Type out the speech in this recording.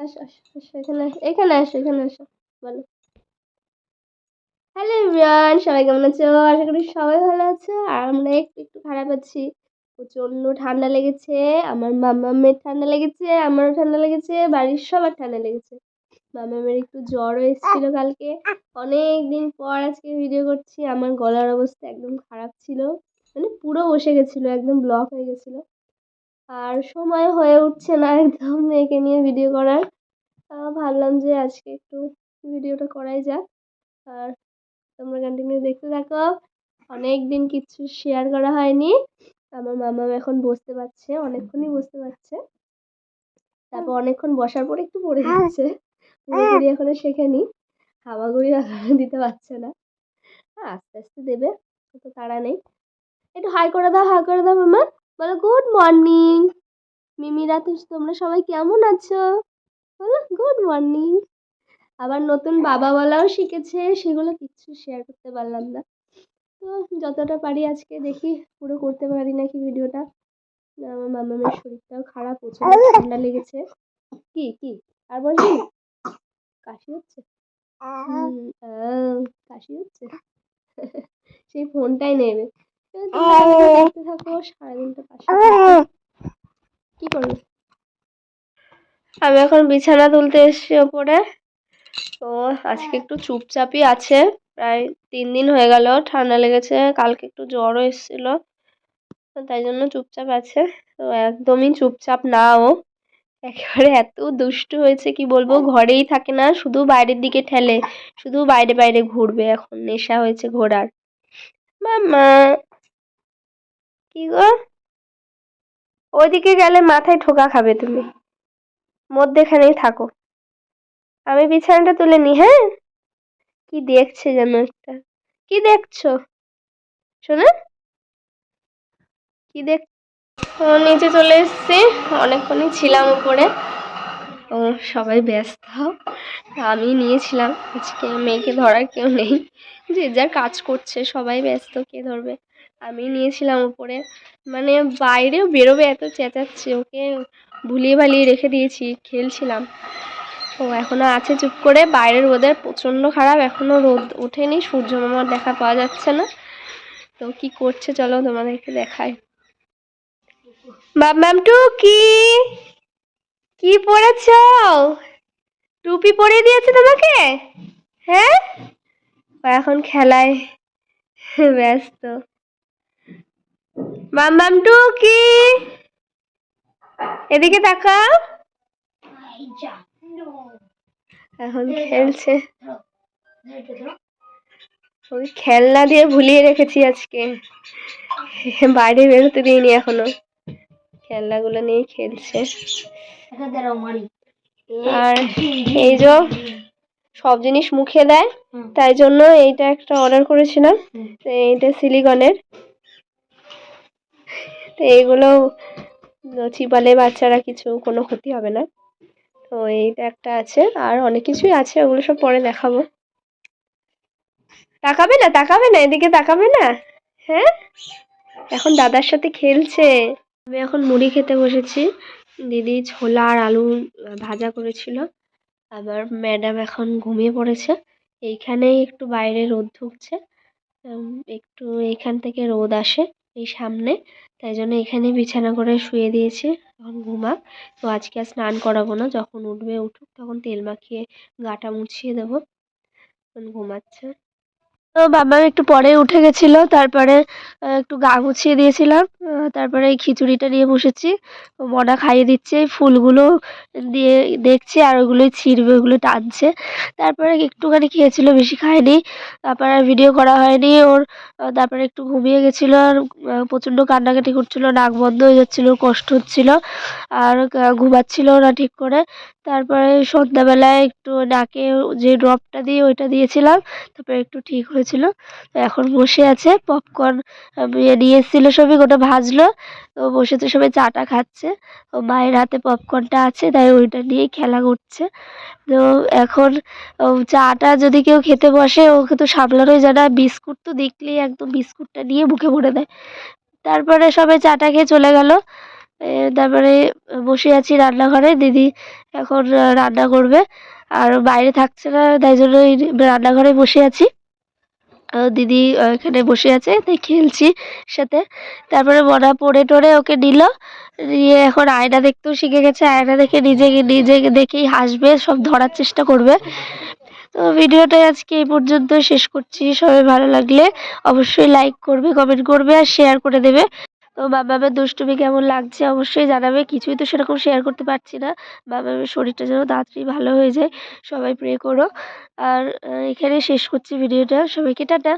এখানে আসো এখানে আসো বলো। হ্যালো সবাই কেমন আছো? আশা করি সবাই ভালো আছো। আর আমরা একটু একটু খারাপ আছি। প্রচণ্ড ঠান্ডা লেগেছে, আমার মামামের ঠান্ডা লেগেছে, আমারও ঠান্ডা লেগেছে, বাড়ির সবার ঠান্ডা লেগেছে। মামামের একটু জ্বরও এসেছিল কালকে। অনেক দিন পর আজকে ভিডিও করছি, আমার গলার অবস্থা একদম খারাপ ছিল। মানে পুরো বসে গেছিল, একদম ব্লক হয়ে গেছিল। আর সময় হয়ে উঠছে না একদম মেয়েকে নিয়ে ভিডিও করার। ভাবলাম যে আজকে একটু ভিডিওটা করাই যাক। আর তোমরা কন্টিনিউ দেখতে থাকো। অনেক দিন কিছু শেয়ার করা হয়নি। আমার মামা এখন বসতে পারছে, অনেকক্ষণই বসতে পারছে। তারপর অনেকক্ষণ বসার পরে একটু পড়ে যাচ্ছে। পুরোপুরি এখনও শেখেনি। হামাগুড়ি এখনও দিতে পারছে না। আস্তে আস্তে দেবে, অত তাড়া নেই। একটু হাই করে দাও হাই করে দাও মামা। বলো গুড মর্নিং মিমিরা তো তোমরা সবাই কেমন আছো? বলো গুড মর্নিং আবার নতুন বাবা বলাও শিখেছে সেগুলো কিচ্ছু শেয়ার করতে পারলাম না। তো যতটা পারি আজকে দেখি পুরো করতে পারি নাকি ভিডিওটা? আমার মামামের শরীরটাও খারাপ প্রচণ্ড ঠান্ডা লেগেছে। কি কি? আর বলছি কাশি হচ্ছে? কাশি হচ্ছে? সেই ফোনটাই নেবে। দেখতে থাকো সারাদিনটা পাশে কি করবে? আমি এখন বিছানা তুলতে এসেছি ওপরে। তো আজকে একটু চুপচাপই আছে। প্রায় তিন দিন হয়ে গেল ঠান্ডা লেগেছে। কালকে একটু জ্বরও এসেছিল। তাই জন্য চুপচাপ আছে। তো একদমই চুপচাপ না ও। একেবারে এত দুষ্টু হয়েছে কি বলব? ঘরেই থাকে না শুধু বাইরের দিকে ঠেলে। শুধু বাইরে বাইরে ঘুরবে এখন নেশা হয়েছে ঘোরার। মামা কি গো? ওইদিকে গেলে মাথায় ঠোকা খাবে তুমি। মধ্যেখানেই থাকো। আমি বিছানাটা তুলে নি হ্যাঁ? কি দেখছে যেন একটা। কি দেখছ? শোনা। কি দেখ নিচে চলে এসেছি। অনেকক্ষণই ছিলাম উপরে। ও, সবাই ব্যস্ত। আমি নিয়েছিলাম। আজকে মেয়েকে ধরার কেউ নেই। যে যার কাজ করছে, সবাই ব্যস্ত। কে ধরবে? আমি নিয়েছিলাম উপরে। মানে বাইরেও বেরোবে এত চেঁচাচ্ছে, ওকে ভুলিয়ে ভালিয়ে রেখে দিয়েছি, খেলছিলাম। ও এখনও আছে চুপ করে, বাইরের ওদের প্রচণ্ড খারাপ এখনও রোদ ওঠেনি, সূর্য মামার দেখা পাওয়া যাচ্ছে না। তো কি করছে চলো তোমাদেরকে দেখাই। ম্যাম টুকি কি পড়েছ টুপি পরিয়ে দিয়েছে তোমাকে? হ্যাঁ? এখন খেলায় ব্যস্ত। মাম মাম টুকি। এদিকে তাকাও। এখন খেলছে। ওই খেলনা দিয়ে ভুলিয়ে রেখেছি আজকে। বাইরে বেরোতে দিইনি এখনও। খেলনাগুলো নিয়ে খেলছে। আর এই যে সব জিনিস মুখে দেয় তাই জন্য এইটা একটা অর্ডার করেছিলাম। এইটা সিলিকনের তো এইগুলো চিপালে বাচ্চারা কিছু, কোনো ক্ষতি হবে না। তো এইটা একটা আছে, আর অনেক কিছুই আছে, ওগুলো সব পরে দেখাবো। তাকাবে না তাকাবে না, এদিকে তাকাবে না। হ্যাঁ? এখন দাদার সাথে খেলছে। আমি এখন মুড়ি খেতে বসেছি। দিদি ছোলা আর আলু ভাজা করেছিল। আবার ম্যাডাম এখন ঘুমিয়ে পড়েছে। এইখানেই একটু বাইরে রোদ ঢুকছে। একটু এইখান থেকে রোদ আসে। এই সামনে। তাই জন্য এখানে বিছানা করে শুয়ে দিয়েছি। এখন ঘুমাক। তো আজকে আর স্নান করাবো না। যখন উঠবে উঠুক, তখন তেল মাখিয়ে গাটা মুছিয়ে দেবো। ঘুমাচ্ছে। তো বাবা একটু পরে উঠে গেছিল, তারপরে একটু গা মুছিয়ে দিয়েছিলাম তারপরে এই খিচুড়িটা নিয়ে বসেছি। মনা খাইয়ে দিচ্ছে ফুলগুলো দিয়ে দেখছে আর ওগুলোই ছিঁড়বে, ওগুলো টানছে। তারপরে একটুখানি খেয়েছিল, বেশি খায়নি। তারপরে আর ভিডিও করা হয়নি ওর। তারপরে একটু ঘুমিয়ে গেছিল আর প্রচণ্ড কান্নাকাটি করছিল, নাক বন্ধ হয়ে যাচ্ছিল, কষ্ট হচ্ছিল। আর ঘুমাচ্ছিল না ঠিক করে। তারপরে সন্ধ্যাবেলায় একটু নাকে যে ড্রপটা দিয়ে ওইটা দিয়েছিলাম, তারপরে একটু ঠিক হয়েছিল। তো এখন বসে আছে, পপকর্ন নিয়ে এসেছিল সবই, ওটা ভাজলো। তো বসে তো সবাই চাটা খাচ্ছে। ও মায়ের হাতে পপকর্নটা আছে, তাই ওইটা নিয়েই খেলা করছে। তো এখন চাটা যদি কেউ খেতে বসে, ওকে তো সামলানোই যায় না। বিস্কুট তো দেখলেই একদম বিস্কুটটা নিয়ে মুখে ভরে দেয়। তারপরে সবাই চাটা খেয়ে চলে গেল। তারপরে বসে আছি রান্নাঘরে, দিদি এখন রান্না করবে। আর বাইরে থাকছে না, তাই জন্য রান্নাঘরে বসে আছি। দিদি এখানে বসে আছে, তাই খেলছি সাথে। তারপরে মনা পড়ে টড়ে ওকে নিল নিয়ে এখন আয়না দেখতেও শিখে গেছে, আয়না দেখে নিজেকে নিজেকে দেখেই হাসবে, সব ধরার চেষ্টা করবে। তো ভিডিওটা আজকে এই পর্যন্ত শেষ করছি। সবাই ভালো লাগলে অবশ্যই লাইক করবে কমেন্ট করবে আর শেয়ার করে দেবে। তো বাবামের দুষ্টুমি কেমন লাগছে অবশ্যই জানাবে। কিছুই তো সেরকম শেয়ার করতে পারছি না। বাবামের শরীরটা যেন তাড়াতাড়ি ভালো হয়ে যায়। সবাই প্রে করো। আর এখানে শেষ করছি ভিডিওটা সবাইকে টাটা।